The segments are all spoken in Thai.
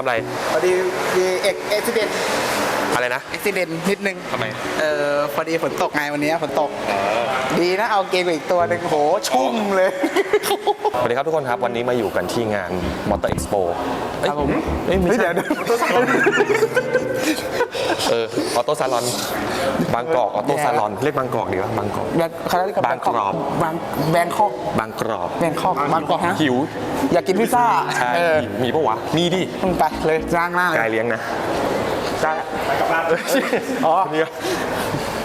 ทำอะไร พอดีมีเอ็กเอ็กซิเดนอะไรนะเอ็กซิเดนนิดนึง ทำไมเออพอดีฝนตกไงวันนี้ฝนตก ดีนะเอาเกงไปอีกตัวหนึ่งโหชุ่มเลย สวัสดีครับทุกคนครับ วันนี้มาอยู่กันที่งาน Motor Expo เอ้ยครับผม เอ้ยไม่เฮ้ยใช่เดี๋ยวเดี๋ยว เออออโต้ซาลอน บางกอกออโต้ซาลอน เรียกบางกอกดีวะบางกอก แบงเขาเรียกว่าบางกรอบ บางแบงคอกบางกรอบ แบงคอกบางกอกฮะหิว อยากกินพิซซ่าใช่เออมีปะวะ มีดิมึงไปเลยจ้างหน้าเลกายยเลี้ยงนะจ้างอ๋อเนี่ย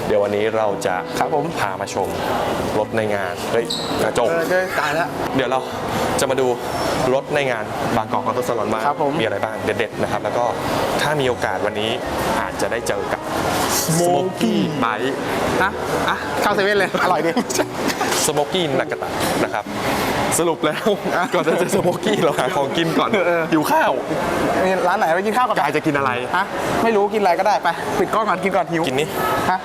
เดี๋ยววันนี้เราจะครับผม พามาชมรถในงานเฮ้ยกระจก เออเด้อตายแล้ว เดี๋ยวเราจะมาดูรถในงานบางกอกออโต้ซาลอนมาครับผมมีอะไรบ้างเด็ดๆนะครับ แล้วก็ถ้ามีโอกาสวันนี้อาจจะได้เจอกับ Smoky Bike นะอะเข้าเซเว่นเลย อร่อยดี สโมกี้นักกะตะนะครับ สรุปแล้ว ก่อนจะเจอสโมกี้เราหาของกินก่อนเออ หิวข้าวมีร้านไหนไปกินข้าวกับกายจะกินอะไร ฮะไม่รู้กินอะไรก็ได้ไปปิดกล้องก่อนกินก่อนหิวกินนี่ฮะ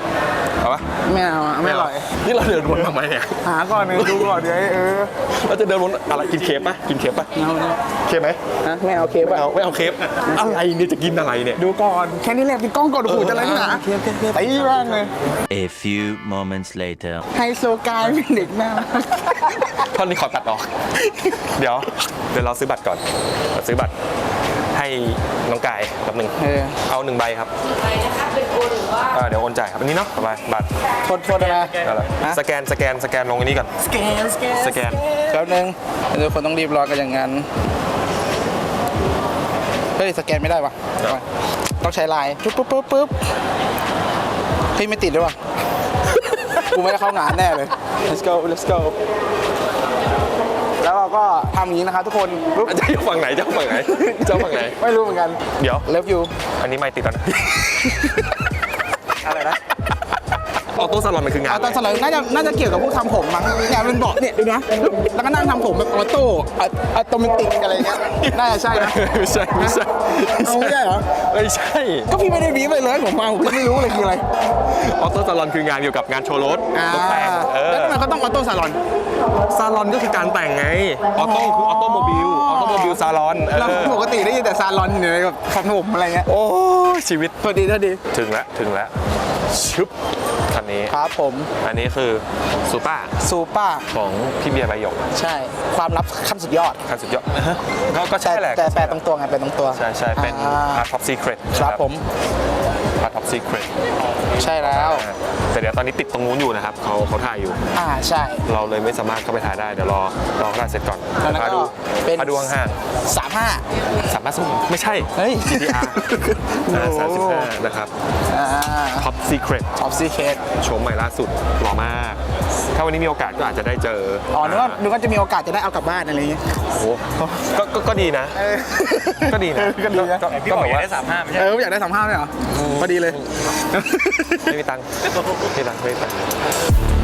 เอาปะไม่เอาอะไม่อร่อยนี่เราเดินวนทำไมเนี่ยหาก่อนหนึ่งดูก่อนเดี๋ยวเออเราจะเดินวนอะไรกินเคฟปะกินเคฟปะเอาเนี่ยเคฟไหมฮะไม่เอาเคฟไม่อะเอาไม่เอาเคฟอะไรเนี่ยจะกินอะไรเนี่ย ดูก่อนแค่นี้แหละปิดกล้องก่อนโอ้โหจะอะไรนักหนาเคฟเคฟเคฟตีบ้างเลย A few moments later. ไฮโซกายเป็นเด็กหน้า ท่อนนี้ขอตัดออกเดี๋ยวเดี๋ยวเราซื้อบัตรก่อนเราซื้อบัตรให้น้องกายแป๊บหนึ่งเออ เอาหนึ่งใบครับไปนะคะเป็นโอนหรือว่าเออเดี๋ยวโอนจ่ายครับอันนี้เนาะไปบัตรโทษโทษอะไรอะไรฮะสแกนสแกนสแกนลงอันนี้ก่อนสแกนสแกนสแกนแป๊บนึงทุกคนต้องรีบรอกันอย่างนั้น เฮ้ย สแกนไม่ได้ปะต้องใช้ไลน์ปุ๊บปุ๊บปุ๊บปุ๊บเฮ้ยไม่ติดด้วยวะกูไม่ได้เข้างานแน่เลย let's go let's go แล้วเรา ก็ทำอย่างนี้นะครับทุกคนปุ๊บจะอยู่ฝั่งไหนจะเอาฝั่งไหนจะเอาฝั่งไหน ไม่รู้เหมือนกันเดี๋ยว เลิฟยูอันนี้ไม่ติดก่อนนะอะไรนะออโต้ซาลอนมันคืองานเอาตอนสลัยน่าจะน่าจะเกี่ยวกับพวกทำผมมั้งเนี่ยมันบอกเนี่ยดูนะแล้วก็นั่งทำผมแบบออโต้อัตโนมัติอะไรเงี้ยน่าจะใช่นะไม่ใช่ไม่ใช่เอาไม่ได้เหรอไม่ใช่ ก็พี่ไม่ได้บีบไปเลยผมมาผมก็ไม่รู้เลยคืออะไรออโต้ซาลอนคืองานเกี่ยวกับงานโชว์รถตกแต่งเอแล้วอทำไม เขาต้องออโต้ซาลอนซาลอนก็คือการแต่งไง ออโต้คือออโตโมบิล ออโตโมบิลซาลอนเอเราอปกติได้ยินแต่ซาลอนอยู่ในแบบทำผมอะไรเงี้ย โอ้ชีวิตพอดีพอดี ถึงแล้วถึงแล้วชึบคันนี้ ครับผม อันนี้คือซูเปอร์ซูเปอร์ของพี่เบียร์ใบหยก ใช่ ความลับขั้นสุดยอดคันสุดยอดก็ก็ใช่แหละแต่แปลตรงตัวไงแปลตรงตัว ใช่ใช่เป็นอ่าพาร์ทท็อปซีเครตครับผม พาร์ทท็อปซีเครตใช่แล้ว แต่เดี๋ยวตอนนี้ติดตรงนู้นอยู่นะครับเขาเขาถ่ายอยู่ อ่าใช่ เราเลยไม่สามารถเข้าไปถ่ายได้เดี๋ยวรอรอเขาถ่ายเสร็จก่อนแล้วนั้นพาก็ดูเป็น พาดูห่างสามห้า ๆสามารถสูงไม่ใช่ เฮ้ย GTR สามสิบห้านะครับอ่าท็อปซีเครตท็อปซีเคทโฉมใหม่ล่าสุดหล่อมาก ถ้าวันนี้มีโอกาสก็อาจจะได้เจออ๋อนึกว่านึกว่าจะมีโอกาสจะได้เอากลับบ้านอะไรอย่างเงี้ย โอ้โหก็ก็ก็ดีนะเออก็ดีนะก็ดีนะก็ก็แบบว่าเอออยากได้สามห้าไหมเหรอพอดีเลย ไม่มีตังค์ไม่มีตังค์ไม่มีตังค์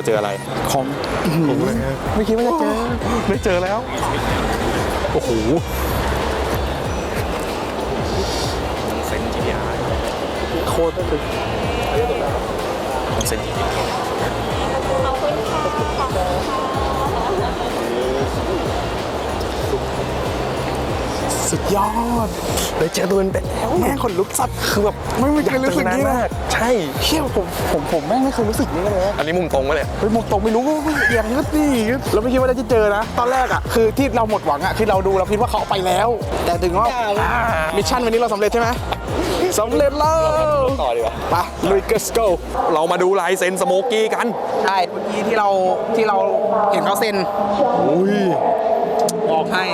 เราเจออะไรของไม่คิดว่าจะเจอได้เจอแล้ว โอ้โหเซนจีอาร์โคตรก็คือเซนจีอาร์ สุดยอดเลยเจอตัวเป็นๆแล้วแม่งขนลุกสัตว์คือแบบไม่ไม่เคยรู้สึกนี้นะอยาเจอมากใช่เชี่ยผมผมผมแม่งไม่เคยรู้สึกนี้เลยอันนี้มุมตรงวะเนี่ยเฮ้ยมุมตรงไม่รู้เอียงนึดนี่เราไม่คิดว่าจะเจอนะ ตอนแรกอะคือที่เราหมดหวังอะคือเราดูเราคิดว่าเขาเอาไปแล้ว แต่ถึงว่ามิชชั่นวันนี้เราสำเร็จใช่ไหมสำเร็จแล้วต่อดีกว่าไปลุยเกสโกเรามาดูลายเซ็นสโมกี้กันใช่เมื่อกี้ที่เราที่เราเห็นเขาเซ็นอุ้ยบอกให้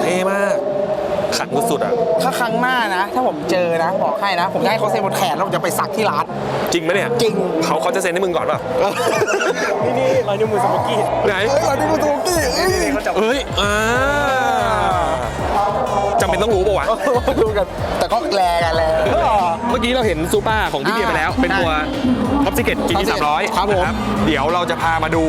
เท่มากขัง สุดๆอะ ถ้าครั้งหน้านะ ถ้าผมเจอนะ บอกให้นะ ผมจะให้เขาเซ็นบนแขนแล้วผมจะไปสักที่ร้าน จริงไหมเนี่ยจริง เขาเขาจะเซ็นให้มึงก่อนป่ะนี่นี่รอยนิ้วมือสโมกกี้ไหนเฮ้ยเราดูประตูกี้เอ้ย เขาจับเอ้ยอ่าจำ เป็นต้องรู้ป่าวะดูกัน แต่ก็แลกันแลเมื่อกี้เราเห็นซูเปอร์ของพี่เบียร์ไปแล้ว เป็นตัวท็อปซิเกตจีทีสามร้อยครับผมเดี๋ยวเราจะพามาดู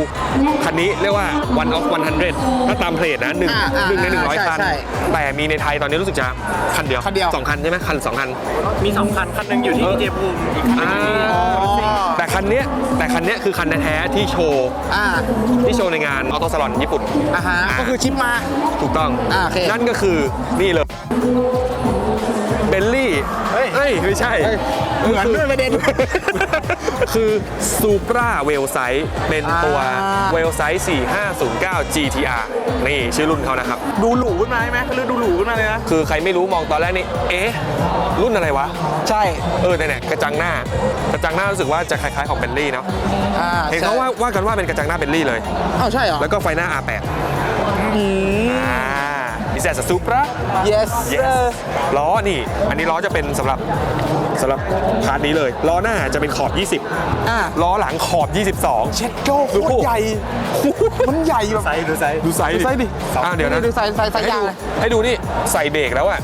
คันนี้เรียกว่า one of 100 ถ้าตามเพจนะหนึ่งอ่าอ่าหนึ่งในหนึ่งร้อยใช่คันใช่แต่มีในไทยตอนนี้รู้สึกจะคันเดียวคันเดียวสองคันใช่ไหมคันสองคัน มีสองคัน คันหนึ่งอยู่ที่ดีเจภูมิอีกคันหนึ่งอยู่ที่อ่าอ๋อแต่คันเนี้ยแต่คันเนี้ยคือคันแท้ๆที่โชว์อ่าที่โชว์ในงานออโตสลอนญี่ปุ่นอ่าฮะก็คือชิปมาถูกต้องอ่าโอเคนั่นก็คือนี่เลยเบลลี่เฮ้ย เฮ้ย ไม่ใช่เฮ้ยเหมือนด้วยประเด็น คือซูปราเวลไซส์เป็นตัวอ่า เวลไซส์4509 GTR นี่ชื่อรุ่นเขานะครับ ดูหรูขึ้นมาใช่ไหมคือดูหรูขึ้นมาเลยนะ คือใครไม่รู้มองตอนแรกนี่ เอ๊ะ รุ่นอะไรวะ ใช่เออเนี่ยๆกระจังหน้า กระจังหน้ารู้สึกว่าจะคล้ายๆของเบลลี่เนาะ อ่าเห็นเขาว่าว่ากันว่าเป็นกระจังหน้าเบลลี่เลย อ้าวใช่เหรอแล้วก็ไฟหน้า R8 อ่า ดิแซสซูปรา yes yes ล้อนี่ อันนี้ล้อจะเป็นสำหรับสำหรับพาร์ทนี้เลย ล้อหน้าจะเป็นขอบอ่า20ล้อหลังขอบ 22 เช็ดโจ้โคตรใหญ่ มันใหญ่แบบไซส์ดูไซส์ดูไซส์ดูไซส์ดิอ่าเดี๋ยวนะดูไซส์ไซส์ไซส์ให้ยางดูเลย ให้ดูนี่ ใส่เบรกแล้วอะ